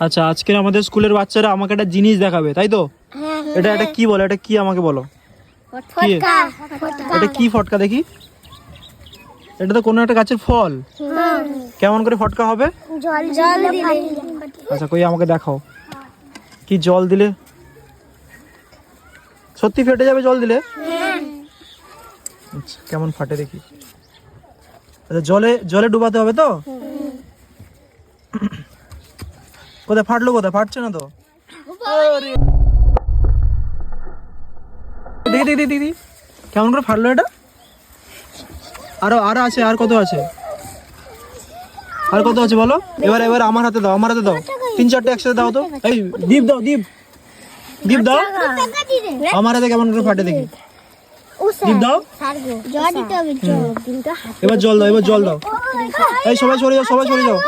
আচ্ছা আজকে আমাদের স্কুলের বাচ্চারা আমাকে একটা জিনিস দেখাবে তাই তো? এটা এটা কি বলে? এটা কি আমাকে বলো? এটা কি ফটকা দেখি? এটা তো কোনো একটা গাছের ফল। কেমন করে ফটকা হবে? আচ্ছা কই আমাকে দেখাও। কি জল দিলে? সত্যি ফেটে যাবে জল দিলে? আচ্ছা কেমন ফাটে দেখি। আচ্ছা জলে জলে ডুবাতে হবে তো? কোথায় ফাটলো কোথায়? ফাটছে না তো। দেখি দেখি দেখি দেখি কেমন করে ফাটলো এটা? আরও আরও আছে আর কত আছে? আর কত আছে বলো? এবার এবার আমার হাতে দাও আমার হাতে দাও। তিন চারটে একসাথে দাও তো। এই দীপ দাও দীপ। দীপ দাও। আমার হাতে কেমন করে ফাটে দেখি। দীপ দাও। এবার জল দাও এবার জল দাও। এই সবাই সরে যাও সবাই সরে যাও।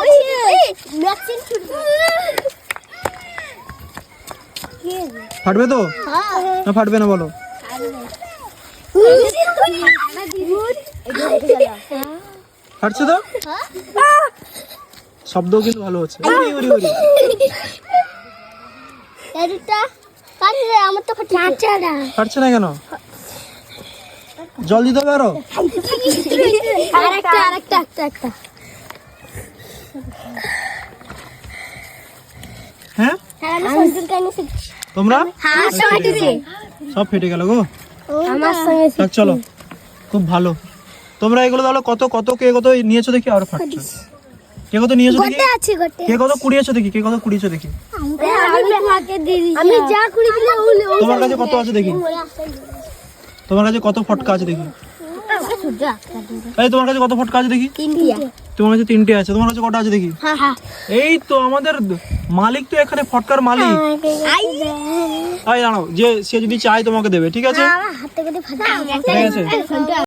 ফাটবে তো? না, ফাটবে না, বলো। ফাটছে তো? শব্দও কিন্তু ভালো হচ্ছে। ফাটছে না কেন? জল দিতে হবে আরও? হ্যাঁ? তোমরা? সব ফেটে গেল। গো। আমার চলো। খুব ভালো। তোমরা এগুলো তাহলে কত কত কে কত নিয়েছো দেখি আর ফাটছে কে কত নিয়েছো দেখি? কে কত কুড়িয়েছো দেখি কে কত কুড়িয়েছো দেখি? আমি যা কুড়ি দিলে তোমার কাছে কত আছে দেখি? তোমার কাছে কত ফটকা আছে দেখি? এই তোমার কাছে কত ফটকা আছে দেখি? তোমার কাছে তিনটে আছে তোমার কাছে কটা আছে দেখি? হ্যাঁ হ্যাঁ এই তো আমাদের মালিক তো এখানে ফটকার মালিক। তাই দাঁড়াও যে সে যদি চায় তোমাকে দেবে ঠিক আছে? আমার হাতে করে ফাটা ঠিক আছে।